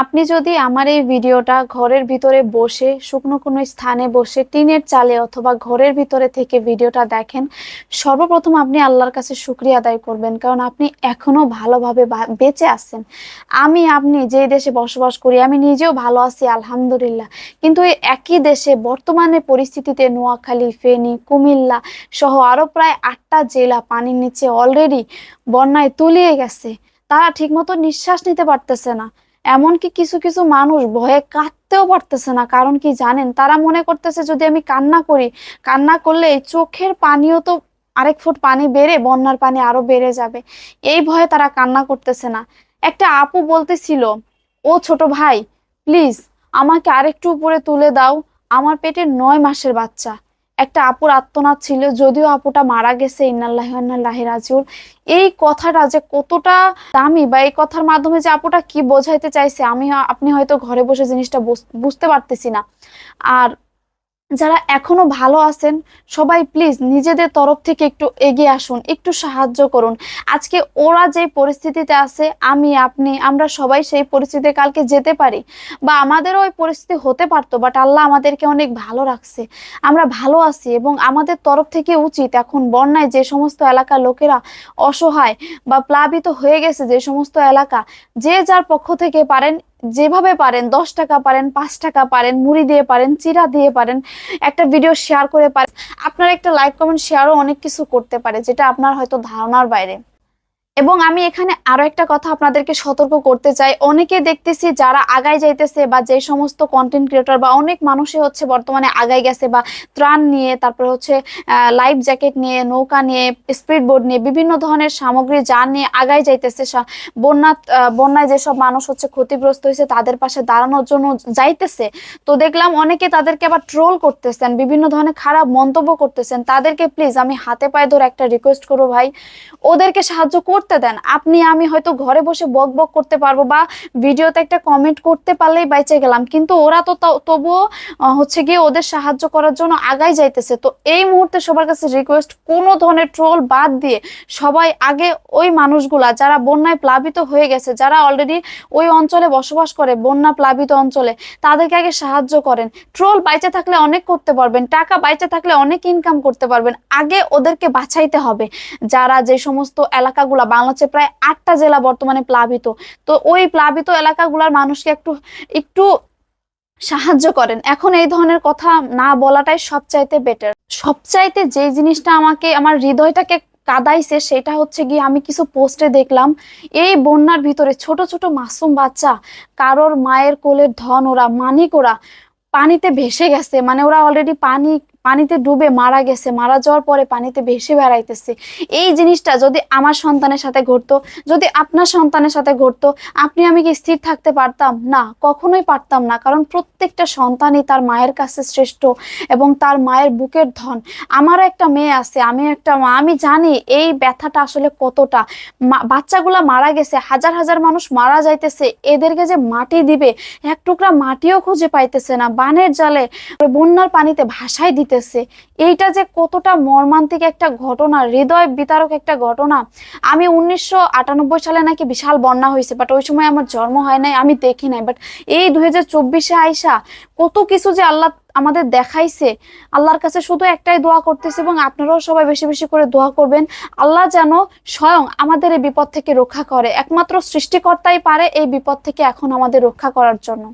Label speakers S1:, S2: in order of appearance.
S1: আপনি যদি আমার এই ভিডিওটা ঘরের ভিতরে বসে, শুকনো কোনো স্থানে বসে, টিনের চালে অথবা ঘরের ভিতরে থেকে ভিডিওটা দেখেন, সর্বপ্রথম আপনি আল্লাহর কাছে শুক্রিয়া আদায় করবেন। কারণ আপনি এখনও ভালোভাবে বেঁচে আছেন। আমি, আপনি যে দেশে বসবাস করি, আমি নিজেও ভালো আছি, আলহামদুলিল্লাহ। কিন্তু এই একই দেশে বর্তমানে পরিস্থিতিতে নোয়াখালী, ফেনী, কুমিল্লা সহ আরও প্রায় আটটা জেলা পানির নিচে অলরেডি বন্যায় তলিয়ে গেছে। তারা ঠিকমতো নিঃশ্বাস নিতে পারতেছে না। এমনকি কিছু কিছু মানুষ ভয়ে কাঁদতেও পারতেছে না। কারণ কি জানেন? তারা মনে করতেছে, যদি আমি কান্না করি, কান্না করলে চোখের পানিও তো আরেক ফুট পানি বেড়ে, বন্যার পানি আরও বেড়ে যাবে। এই ভয়ে তারা কান্না করতেছে না। একটা আপু বলতেছিল, ও ছোট ভাই প্লিজ আমাকে আরেকটু উপরে তুলে দাও। আমার পেটে নয় মাসের বাচ্চা। একটা আপুর আত্মনাদ ছিল, যদিও আপুটা মারা গেছে, ইন্নাল্লাহ রাজিউল এই কথাটা যে কতটা দামি বা এই কথার মাধ্যমে যে আপুটা কি বোঝাইতে চাইছে, আমি আপনি হয়তো ঘরে বসে জিনিসটা বুঝতে পারতেছি না। আর যারা এখনও ভালো আছেন, সবাই প্লিজ নিজেদের তরফ থেকে একটু এগিয়ে আসুন, একটু সাহায্য করুন। আজকে ওরা যে পরিস্থিতিতে আছে, আমি, আপনি, আমরা সবাই সেই পরিস্থিতিতে কালকে যেতে পারি বা আমাদেরও ওই পরিস্থিতি হতে পারতো বাট আল্লাহ আমাদেরকে অনেক ভালো রাখছে। আমরা ভালো আছি এবং আমাদের তরফ থেকে উচিত এখন বন্যায় যে সমস্ত এলাকার লোকেরা অসহায় বা প্লাবিত হয়ে গেছে, যে সমস্ত এলাকা, যে যার পক্ষ থেকে পারেন যেভাবে পারেন, দশ টাকা পারেন, পাঁচ টাকা পারেন, মুড়ি দিয়ে পারেন, চিরা দিয়ে পারেন, একটা ভিডিও শেয়ার করে পারেন। আপনার একটা লাইক কমেন্ট শেয়ারও অনেক কিছু করতে পারে, যেটা আপনার হয়তো ধারণার বাইরে। এবং আমি এখানে আরও একটা কথা আপনাদেরকে সতর্ক করতে চাই। অনেকে দেখতেছি যারা আগায় যাইতেছে বা যে সমস্ত কন্টেন্ট ক্রিয়েটর বা অনেক মানুষই হচ্ছে বর্তমানে আগায় গেছে বা ত্রাণ নিয়ে, তারপরে হচ্ছে লাইফ জ্যাকেট নিয়ে, নৌকা নিয়ে স্পিড বোর্ড নিয়ে, বিভিন্ন ধরনের সামগ্রী যা নিয়ে আগায় যাইতেছে বন্যা বন্যায় যেসব মানুষ হচ্ছে ক্ষতিগ্রস্ত হয়েছে, তাদের পাশে দাঁড়ানোর জন্য যাইতেছে। তো দেখলাম অনেকে তাদেরকে আবার ট্রোল করতেছেন, বিভিন্ন ধরনের খারাপ মন্তব্য করতেছেন। তাদেরকে প্লিজ আমি হাতে পায়ে ধরে একটা রিকোয়েস্ট করব ভাই। ওদেরকে সাহায্য করতে দেন। আপনি, আমি হয়তো ঘরে বসে বক বক করতে পারব বা ভিডিওতে একটা কমেন্ট করতে পারলেই বাইচে গেলাম। কিন্তু ওরা তো তবুও হচ্ছে গিয়ে ওদের সাহায্য করার জন্য আগাই যাইতেছে। তো এই মুহূর্তে সবার কাছে রিকোয়েস্ট কোনো ধরনের ট্রোল বাদ দিয়ে সবাই আগে ওই মানুষগুলা, যারা বন্যায় প্লাবিত হয়ে গেছে, যারা অলরেডি ওই অঞ্চলে বসবাস করে, বন্যা প্লাবিত অঞ্চলে, তাদেরকে আগে সাহায্য করেন। ট্রোল বাইচে থাকলে অনেক করতে পারবেন, টাকা বাইচে থাকলে অনেক ইনকাম করতে পারবেন। আগে ওদেরকে বাছাইতে হবে। যারা যে সমস্ত এলাকাগুলা বাংলাদেশে প্রায় আটটা জেলা বর্তমানে প্লাবিত। তো ওই প্লাবিত এলাকাগুলার মানুষকে একটু একটু সাহায্য করেন। এখন এই ধরনের কথা না বলাটাই সবচাইতে বেটার সবচাইতে যে জিনিসটা আমাকে, আমার হৃদয়টাকে কাদাইছে সেটা হচ্ছে গিয়ে আমি কিছু পোস্টে দেখলাম, এই বন্যার ভিতরে ছোট ছোট মাসুম বাচ্চা, কারোর মায়ের কোলের ধন ওরা, মানিক ওরা, পানিতে ভেসে গেছে। মানে ওরা অলরেডি পানি পানিতে ডুবে মারা গেছে, মারা যাওয়ার পরে পানিতে ভেসে বেড়াইতেছে। এই জিনিসটা যদি আমার সন্তানের সাথে ঘটতো, যদি আপনার সন্তানের সাথে ঘটতো, আপনি আমি কি স্থির থাকতে পারতাম? না, কখনোই পারতাম না, কারণ প্রত্যেকটা সন্তানই তার মায়ের কাছে শ্রেষ্ঠ এবং তার মায়ের বুকের ধন। আমারও একটা মেয়ে আছে, আমি একটা আমি জানি এই ব্যথাটা আসলে কতটা। বাচ্চাগুলা মারা গেছে, হাজার হাজার মানুষ মারা যাইতেছে, এদেরকে যে মাটি দিবে, এক টুকরা মাটিও খুঁজে পাইতেছে না, বানের জালে, বন্যার পানিতে ভাসায় দিতেছে এইটা যে কতটা মর্মান্তিক একটা ঘটনা, হৃদয় বিতারক একটা ঘটনা। আমি উনিশশো আটানব্বই সালে নাকি বিশাল বন্যা হয়েছে বাট ওই সময় আমার জন্ম হয় নাই, আমি দেখি নাই। বাট এই দুই হাজার চব্বিশে আইসা কত কিছু যে আল্লাহ আমাদের দেখাইছে, আল্লাহর কাছে শুধু একটাই দোয়া করতেছে এবং আপনারাও সবাই বেশি বেশি করে দোয়া করবেন, আল্লাহ যেন স্বয়ং আমাদের এই বিপদ থেকে রক্ষা করে। একমাত্র সৃষ্টিকর্তাই পারে এই বিপদ থেকে এখন আমাদের রক্ষা করার জন্য।